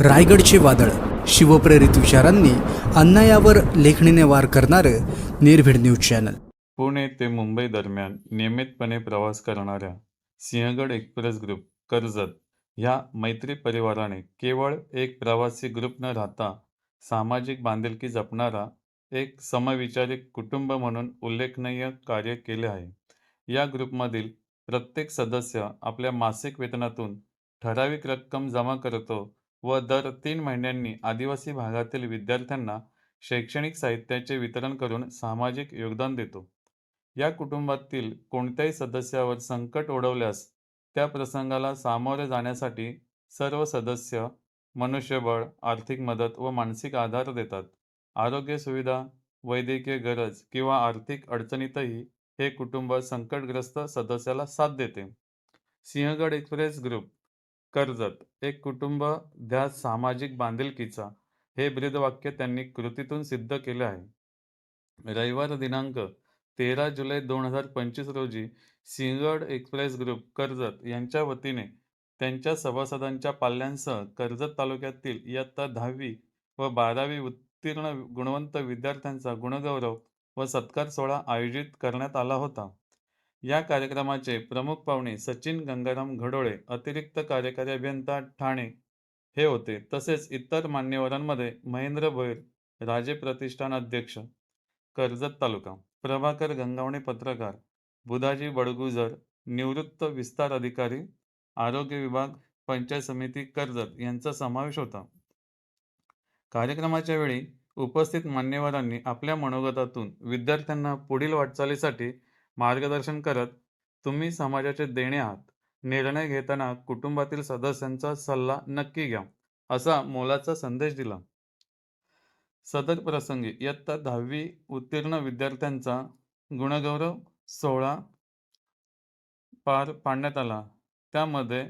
रायगडचे वादळ शिवप्रेरित विचारांनी अन्यायावर लेखणीने वार करणारं निर्भीड न्यूज चॅनल. पुणे ते मुंबई दरम्यान नियमितपणे प्रवास करणाऱ्या सिंहगड एक्सप्रेस ग्रुप कर्जत ह्या मैत्री परिवाराने केवळ एक प्रवासी ग्रुप न राहता सामाजिक बांधिलकी जपणारा एक समविचारी कुटुंब म्हणून उल्लेखनीय कार्य केले आहे. या ग्रुपमधील प्रत्येक सदस्य आपल्या मासिक वेतनातून ठराविक रक्कम जमा करतो व दर तीन महिन्यांनी आदिवासी भागातील विद्यार्थ्यांना शैक्षणिक साहित्याचे वितरण करून सामाजिक योगदान देतो. या कुटुंबातील कोणत्याही सदस्यावर संकट ओढवल्यास त्या प्रसंगाला सामोरे जाण्यासाठी सर्व सदस्य मनुष्यबळ आर्थिक मदत व मानसिक आधार देतात. आरोग्य सुविधा वैद्यकीय गरज किंवा आर्थिक अडचणीतही हे कुटुंब संकटग्रस्त सदस्याला साथ देते. सिंहगड एक्सप्रेस ग्रुप कर्जत एक कुटुंब ध्यास सामाजिक बांधिलकीचा हे ब्रीदवाक्य त्यांनी कृतीतून सिद्ध केले आहे. रविवार दिनांक तेरा जुलै दोन हजार पंचवीस रोजी सिंहगड एक्सप्रेस ग्रुप कर्जत यांच्या वतीने त्यांच्या सभासदांच्या पाल्यांसह कर्जत तालुक्यातील इयत्ता दहावी व बारावी उत्तीर्ण गुणवंत विद्यार्थ्यांचा गुणगौरव व सत्कार सोहळा आयोजित करण्यात आला होता. या कार्यक्रमाचे प्रमुख पाहुणे सचिन गंगाराम घडोळे अतिरिक्त कार्यकारी अभियंता ठाणे हे होते. तसेच इतर मान्यवरांमध्ये महेंद्र भोईर राजे प्रतिष्ठान अध्यक्ष कर्जत तालुका प्रभाकर गंगावणे पत्रकार बुधाजी बडगुजर निवृत्त विस्तार अधिकारी आरोग्य विभाग पंचायत समिती कर्जत यांचा समावेश होता. कार्यक्रमाच्या वेळी उपस्थित मान्यवरांनी आपल्या मनोगतातून विद्यार्थ्यांना पुढील वाटचालीसाठी मार्गदर्शन करत तुम्ही समाजाचे देणे आहात. निर्णय घेताना कुटुंबातील सदस्यांचा सल्ला नक्की घ्या असा मोलाचा संदेश दिला. सदर प्रसंगी इयत्ता दहावी उत्तीर्ण विद्यार्थ्यांचा गुणगौरव सोहळा पार पाडण्यात आला. त्यामध्ये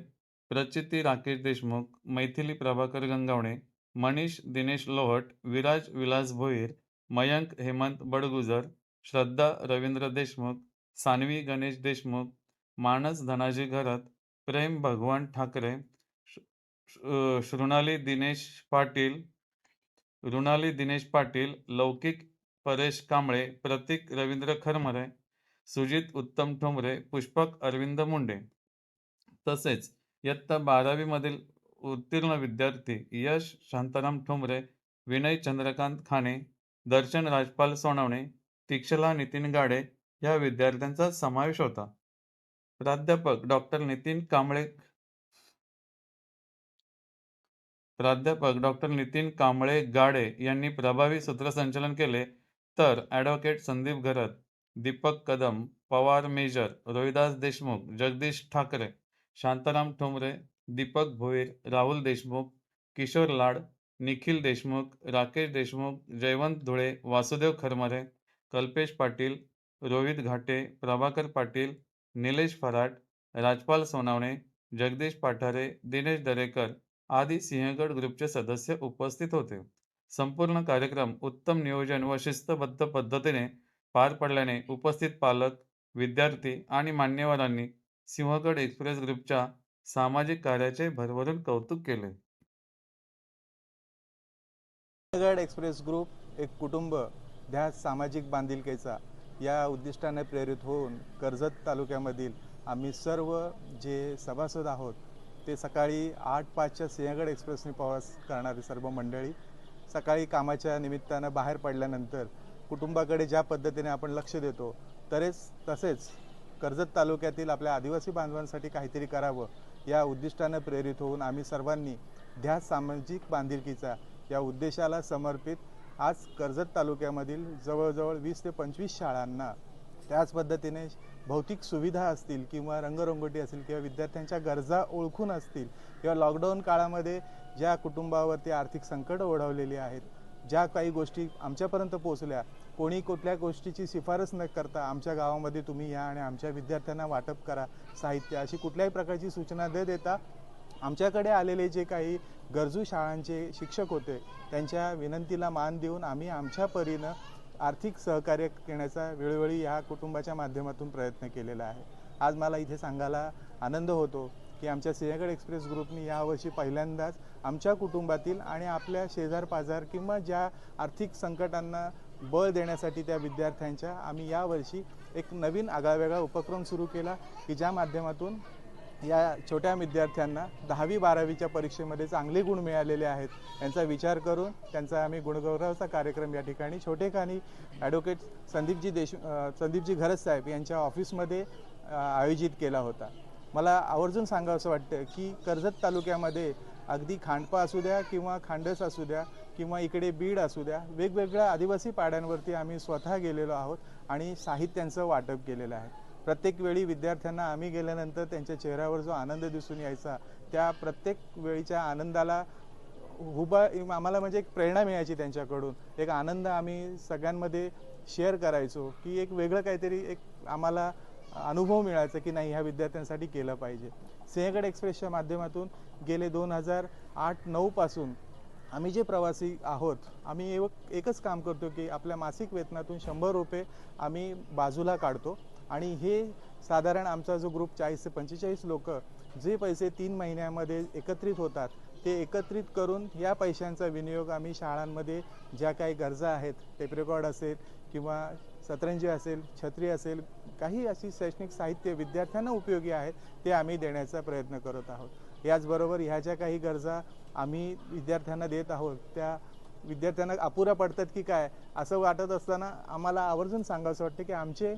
प्रचिती राकेश देशमुख मैथिली प्रभाकर गंगावणे मनीष दिनेश लोहट विराज विलास भोईर मयंक हेमंत बडगुजर श्रद्धा रवींद्र देशमुख सानवी गणेश देशमुख मानस धनाजी घरत प्रेम भगवान ठाकरे शृणाली दिनेश पाटील ऋणाली दिनेश पाटील लौकिक परेश कांबळे प्रतीक रवींद्र खरमरे सुजित उत्तम ठोंबरे पुष्पक अरविंद मुंडे. तसेच इयत्ता बारावीमधील उत्तीर्ण विद्यार्थी यश शांताराम ठोंबरे विनय चंद्रकांत खाणे दर्शन राजपाल सोनवणे तीक्षला नितीन गाडे या विद्यार्थ्यांचा समावेश होता. प्राध्यापक डॉक्टर नितीन कांबळे प्राध्यापक डॉक्टर नितीन कांबळे गाडे यांनी प्रभावी सूत्रसंचलन केले. तर ॲडव्होकेट संदीप घरत दीपक कदम पवार मेजर रोहिदास देशमुख जगदीश ठाकरे शांताराम ठोंबरे दीपक भोईर राहुल देशमुख किशोर लाड निखिल देशमुख राकेश देशमुख जयवंत धुळे वासुदेव खरमरे कल्पेश पाटील रोहित घाटे प्रभाकर पाटील निलेश फराट राजपाल सोनावणे जगदीश पाठारे दिनेश दरेकर आदी सिंहगड ग्रुपचे सदस्य उपस्थित होते. संपूर्ण कार्यक्रम उत्तम नियोजन व शिस्तबद्ध पद्धतीने पार पडल्याने उपस्थित पालक विद्यार्थी आणि मान्यवरांनी सिंहगड एक्सप्रेस ग्रुपच्या सामाजिक कार्याचे भरभरून कौतुक केले. सिंहगड एक्सप्रेस ग्रुप एक कुटुंब ध्यास सामाजिक बांधिलकीचा. या उद्दिष्टाने प्रेरित होऊन कर्जत तालुक्यामधील आम्ही सर्व जे सभासद आहोत ते सकाळी आठ पाचच्या सिंहगड एक्सप्रेसने प्रवास करणारी सर्व मंडळी सकाळी कामाच्या निमित्तानं बाहेर पडल्यानंतर कुटुंबाकडे ज्या पद्धतीने आपण लक्ष देतो तरेच तसेच कर्जत तालुक्यातील आपल्या आदिवासी बांधवांसाठी काहीतरी करावं या उद्दिष्टानं प्रेरित होऊन आम्ही सर्वांनी ध्यास सामाजिक बांधिलकीचा या उद्देशाला समर्पित आज कर्जत तालुक्यामधील जवळजवळ वीस ते पंचवीस शाळांना त्याच पद्धतीने भौतिक सुविधा असतील किंवा रंगरंगोटी असतील किंवा विद्यार्थ्यांच्या गरजा ओळखून असतील किंवा लॉकडाऊन काळामध्ये ज्या कुटुंबावरती आर्थिक संकट ओढवलेली आहेत ज्या काही गोष्टी आमच्यापर्यंत पोचल्या कोणी कुठल्या गोष्टीची शिफारस न करता आमच्या गावामध्ये तुम्ही या आणि आमच्या विद्यार्थ्यांना वाटप करा साहित्य अशी कुठल्याही प्रकारची सूचना न देता आमच्याकडे आलेले जे काही गरजू शाळांचे शिक्षक होते त्यांच्या विनंतीला मान देऊन आम्ही आमच्या परीनं आर्थिक सहकार्य करण्याचा वेळोवेळी या कुटुंबाच्या माध्यमातून प्रयत्न केलेला आहे. आज मला इथे सांगायला आनंद होतो की आमच्या सिंहगड एक्सप्रेस ग्रुपनी यावर्षी पहिल्यांदाच आमच्या कुटुंबातील आणि आपल्या शेजार पाजार किंवा ज्या आर्थिक संकटांना बळ देण्यासाठी त्या विद्यार्थ्यांच्या आम्ही यावर्षी एक नवीन आगळावेगळा उपक्रम सुरू केला की ज्या माध्यमातून या छोट्या विद्यार्थ्यांना दहावी बारावीच्या परीक्षेमध्ये चांगले गुण मिळालेले आहेत यांचा विचार करून त्यांचा आम्ही गुणगौरवाचा कार्यक्रम या ठिकाणी छोटेखानी ॲडव्होकेट संदीपजी देश संदीपजी घरज साहेब यांच्या ऑफिसमध्ये आयोजित केला होता. मला आवर्जून सांगावं असं वाटतं की कर्जत तालुक्यामध्ये अगदी खांडपा असू द्या किंवा खांडस असू द्या किंवा इकडे बीड असू द्या वेगवेगळ्या आदिवासी पाड्यांवरती आम्ही स्वतः गेलेलो आहोत आणि साहित्यांचं वाटप केलेलं आहे. प्रत्येक वेळी विद्यार्थ्यांना आम्ही गेल्यानंतर त्यांच्या चेहऱ्यावर जो आनंद दिसून यायचा त्या प्रत्येक वेळीच्या आनंदाला हुबा आम्हाला म्हणजे एक प्रेरणा मिळायची त्यांच्याकडून. एक आनंद आम्ही सगळ्यांमध्ये शेअर करायचो की एक वेगळं काहीतरी एक आम्हाला अनुभव मिळायचा की नाही ह्या विद्यार्थ्यांसाठी केलं पाहिजे. सिंहगड एक्सप्रेसच्या माध्यमातून गेले दोन हजार आठ नऊपासून आम्ही जे प्रवासी आहोत आम्ही एक एकच काम करतो की आपल्या मासिक वेतनातून शंभर रुपये आम्ही बाजूला काढतो. आणि हे साधारण आमचा जो ग्रुप चाळीस ते पंचेचाळीस लोक जे पैसे तीन महिन्यामध्ये एकत्रित होतात ते एकत्रित करून या पैशांचा विनियोग आम्ही शाळांमध्ये ज्या काही गरजा आहेत टेप रेकॉर्ड असेल किंवा सतरंजी असेल छत्री असेल काही अशी शैक्षणिक साहित्य विद्यार्थ्यांना उपयोगी आहेत ते आम्ही देण्याचा प्रयत्न करत आहोत. याचबरोबर ह्या ज्या काही गरजा आम्ही विद्यार्थ्यांना देत आहोत त्या विद्यार्थ्यांना अपुऱ्या पडतात की काय असं वाटत असताना आम्हाला आवर्जून सांगावंसं वाटतं की आमचे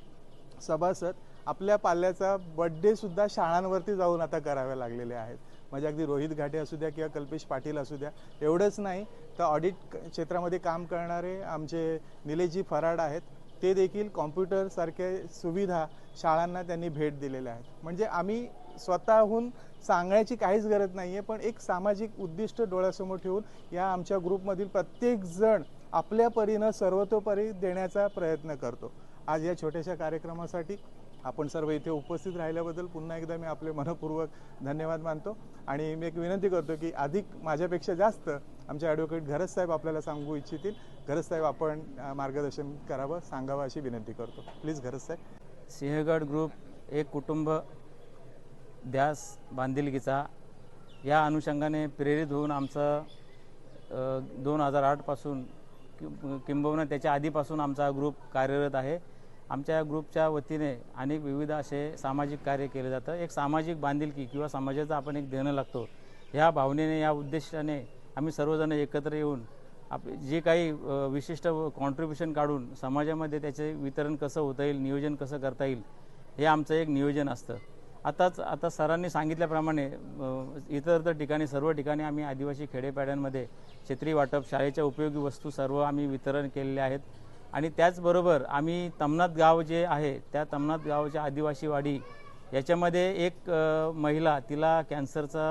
सभासद आपल्या पाल्याचा बड्डेसुद्धा शाळांवरती जाऊन आता करावे लागलेले आहेत. म्हणजे अगदी रोहित घाटे असू द्या किंवा कल्पेश पाटील असू द्या एवढंच नाही. तर ऑडिट क्षेत्रामध्ये काम करणारे आमचे निलेशजी फराड आहेत. ते देखील कॉम्प्युटरसारख्या सुविधा शाळांना त्यांनी भेट दिलेल्या आहेत. म्हणजे आम्ही स्वतःहून सांगण्याची काहीच गरज नाही आहे पण एक सामाजिक उद्दिष्ट डोळ्यासमोर ठेवून या आमच्या ग्रुपमधील प्रत्येक जण आपल्या परीनं सर्वतोपरी देण्याचा प्रयत्न करतो. आज या छोट्याशा कार्यक्रमासाठी आपण सर्व इथे उपस्थित राहिल्याबद्दल पुन्हा एकदा मी आपले मनपूर्वक धन्यवाद मानतो. आणि मी एक विनंती करतो की अधिक माझ्यापेक्षा जास्त आमचे ॲडव्होकेट घरज साहेब आपल्याला सांगू इच्छितील. घरज साहेब आपण मार्गदर्शन करावं सांगावं अशी विनंती करतो. प्लीज घरज साहेब. सिंहगड ग्रुप एक कुटुंब ध्यास बांधिलकीचा या अनुषंगाने प्रेरित होऊन आमचं दोन हजार आठपासून कि किंबहुना त्याच्या आधीपासून आमचा ग्रुप कार्यरत आहे. आमच्या ग्रुपच्या वतीने अनेक विविध असे सामाजिक कार्य केले जातं. एक सामाजिक बांधिलकी किंवा समाजाचा आपण एक देणं लागतो. ह्या भावनेने या उद्देशाने आम्ही सर्वजण एकत्र येऊन आप जे काही विशिष्ट कॉन्ट्रीब्युशन काढून समाजामध्ये त्याचे वितरण कसं होता येईल नियोजन कसं करता येईल हे आमचं एक नियोजन असतं. आताच आता सरांनी सांगितल्याप्रमाणे इतर इतर ठिकाणी सर्व ठिकाणी आम्ही आदिवासी खेडेपाड्यांमध्ये छत्री वाटप शाळेच्या उपयोगी वस्तू सर्व आम्ही वितरण केलेले आहेत. आणि त्याचबरोबर आम्ही तमनाथ गाव जे आहे त्या तमनाथ गावाच्या आदिवासी वाडी याच्यामध्ये एक महिला तिला कॅन्सरचा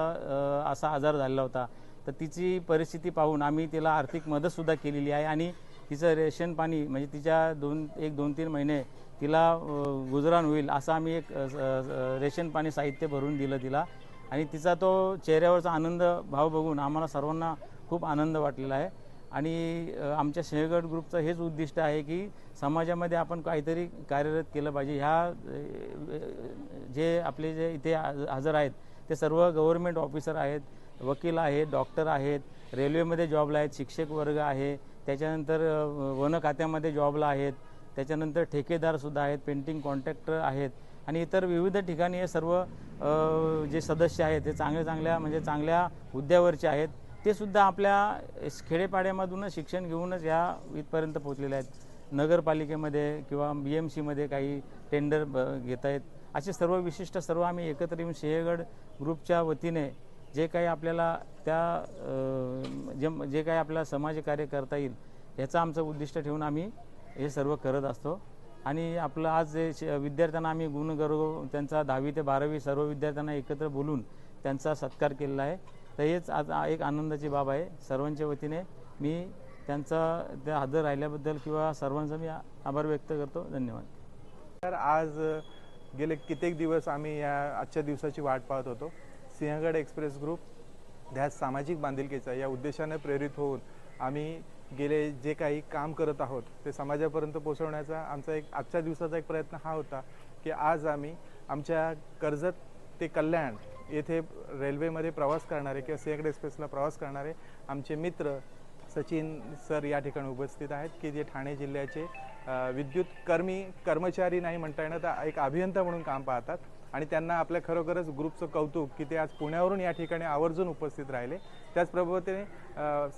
असा आजार झालेला होता. तर तिची परिस्थिती पाहून आम्ही तिला आर्थिक मदतसुद्धा केलेली आहे आणि तिचं रेशन पाणी म्हणजे तिच्या दोन एक दोन तीन महिने तिला गुजराण होईल असं आम्ही एक रेशन पाणी साहित्य भरून दिलं तिला. आणि तिचा तो चेहऱ्यावरचा आनंद भाव बघून आम्हाला सर्वांना खूप आनंद वाटलेला आहे. आणि आमच्या सिंहगड ग्रुपचं हेच उद्दिष्ट आहे की समाजामध्ये आपण काहीतरी कार्यरत केलं पाहिजे. ह्या जे आपले जे इथे हजर आहेत ते सर्व गव्हर्मेंट ऑफिसर आहेत वकील आहेत डॉक्टर आहेत रेल्वेमध्ये जॉबला आहेत शिक्षक वर्ग आहे त्याच्यानंतर वन खात्यामध्ये जॉबला आहेत त्याच्यानंतर ठेकेदारसुद्धा आहेत पेंटिंग कॉन्ट्रॅक्टर आहेत आणि इतर विविध ठिकाणी हे सर्व जे सदस्य आहेत ते चांगल्या चांगल्या म्हणजे चांगल्या हुद्द्यावरचे आहेत. ते सुद्धा आपल्या खेडेपाड्यामधूनच शिक्षण घेऊनच या इथपर्यंत पोहोचलेले आहेत. नगरपालिकेमध्ये किंवा बी एम सीमध्ये काही टेंडर घेत आहेत असे सर्व विशिष्ट सर्व आम्ही एकत्र येऊन सिंहगड ग्रुपच्या वतीने जे काही आपल्याला त्या जे जे काही आपल्याला समाजकार्य करता येईल याचं आमचं उद्दिष्ट ठेवून आम्ही हे सर्व करत असतो. आणि आपलं आज जे श- विद्यार्थ्यांना आम्ही गुणगौरव त्यांचा दहावी ते बारावी सर्व विद्यार्थ्यांना एकत्र बोलून त्यांचा सत्कार केलेला आहे. तर हेच आज एक आनंदाची बाब आहे. सर्वांच्या वतीने मी त्यांचा त्या हजर राहिल्याबद्दल किंवा सर्वांचा मी आभार व्यक्त करतो. धन्यवाद. तर आज गेले कित्येक दिवस आम्ही या आजच्या दिवसाची वाट पाहत होतो. सिंहगड एक्सप्रेस ग्रुप ध्यास सामाजिक बांधिलकीचा या उद्देशाने प्रेरित होऊन आम्ही गेले जे काही काम करत आहोत ते समाजापर्यंत पोहोचवण्याचा आमचा एक आजच्या दिवसाचा एक प्रयत्न हा होता की आज आम्ही आमच्या कर्जत ते कल्याण येथे रेल्वेमध्ये प्रवास करणारे किंवा सिंहगड एक्सप्रेसला प्रवास करणारे आमचे मित्र सचिन सर या ठिकाणी उपस्थित आहेत की जे ठाणे जिल्ह्याचे विद्युत कर्मी कर्मचारी नाही म्हणता येणं तर एक अभियंता म्हणून काम पाहतात. आणि त्यांना आपल्या खरोखरच ग्रुपचं कौतुक की ते आज पुण्यावरून या ठिकाणी आवर्जून उपस्थित राहिले. त्याचप्रमाणे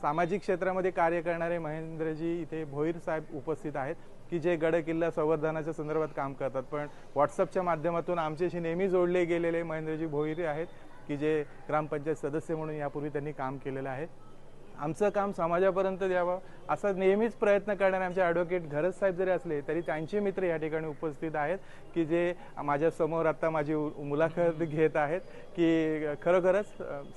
सामाजिक क्षेत्रामध्ये कार्य करणारे महेंद्रजी इथे भोईर साहेब उपस्थित आहेत की जे गड किल्ला संवर्धनाच्या संदर्भात काम करतात. पण व्हॉट्सअपच्या माध्यमातून आमच्याशी नेहमी जोडले गेलेले महेंद्रजी भोईर आहेत की जे ग्रामपंचायत सदस्य म्हणून यापूर्वी त्यांनी काम केलेलं आहे. आमचं काम समाजापर्यंत द्यावं. असा नेहमीच प्रयत्न करणारे आमचे ॲडव्होकेट घरज साहेब जरी असले तरी त्यांचे मित्र या ठिकाणी उपस्थित आहेत की जे माझ्यासमोर आत्ता माझी मुलाखत घेत आहेत की खरोखरच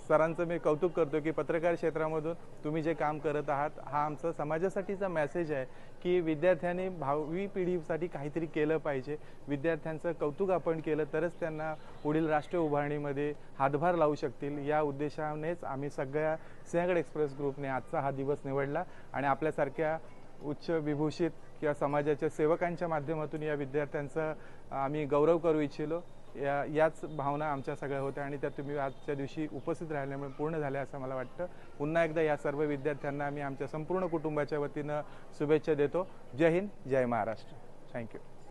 सरांचं मी कौतुक करतो की पत्रकार क्षेत्रामधून तुम्ही जे काम करत आहात हा आमचा समाजासाठीचा मेसेज आहे की विद्यार्थ्यांनी भावी पिढीसाठी काहीतरी केलं पाहिजे. विद्यार्थ्यांचं कौतुक आपण केलं तरच त्यांना पुढील राष्ट्र उभारणीमध्ये हातभार लावू शकतील. या उद्देशानेच आम्ही सगळ्या सिंहगड एक्सप्रेस ग्रुपने आजचा हा दिवस निवडला आणि आपल्यासारख्या उच्च विभूषित किंवा समाजाच्या सेवकांच्या माध्यमातून या विद्यार्थ्यांचा आम्ही गौरव करू इच्छिलो. या याच भावना आमच्या सगळ्या होत्या आणि त्या तुम्ही आजच्या दिवशी उपस्थित राहिल्यामुळे पूर्ण झाल्या असं मला वाटतं. पुन्हा एकदा या सर्व विद्यार्थ्यांना आम्ही आमच्या संपूर्ण कुटुंबाच्या वतीनं शुभेच्छा देतो. जय हिंद जय महाराष्ट्र. Thank you